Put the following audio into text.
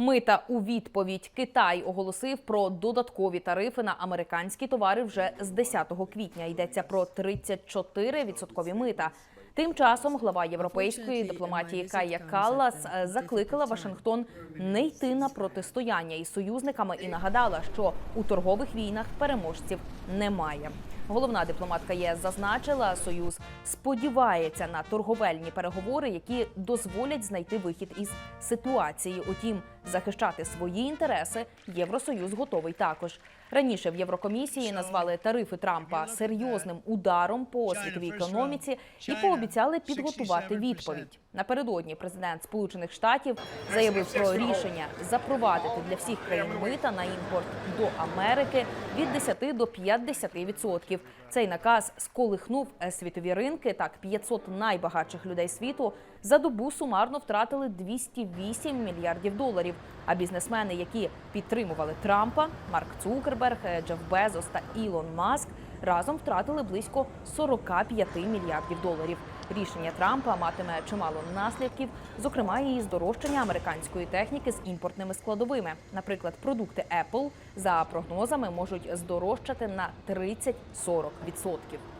Мита у відповідь Китай оголосив про додаткові тарифи на американські товари вже з 10 квітня. Йдеться про 34 відсоткові мита. Тим часом глава європейської дипломатії Кая Каллас закликала Вашингтон не йти на протистояння із союзниками і нагадала, що у торгових війнах переможців немає. Головна дипломатка ЄС зазначила, союз сподівається на торговельні переговори, які дозволять знайти вихід із ситуації. Утім, захищати свої інтереси Євросоюз готовий також. Раніше в Єврокомісії назвали тарифи Трампа серйозним ударом по світовій економіці і пообіцяли підготувати відповідь. Напередодні президент Сполучених Штатів заявив про рішення запровадити для всіх країн мита на імпорт до Америки від 10 до 50 відсотків. Цей наказ сколихнув е, світові ринки. Так, 500 найбагатших людей світу за добу сумарно втратили 208 мільярдів доларів. А бізнесмени, які підтримували Трампа, Марк Цукерберг, е, Джеф Безос та Ілон Маск, разом втратили близько 45 мільярдів доларів. Рішення Трампа матиме чимало наслідків, зокрема і здорожчання американської техніки з імпортними складовими. Наприклад, продукти Apple за прогнозами можуть здорожчати на 30-40 відсотків.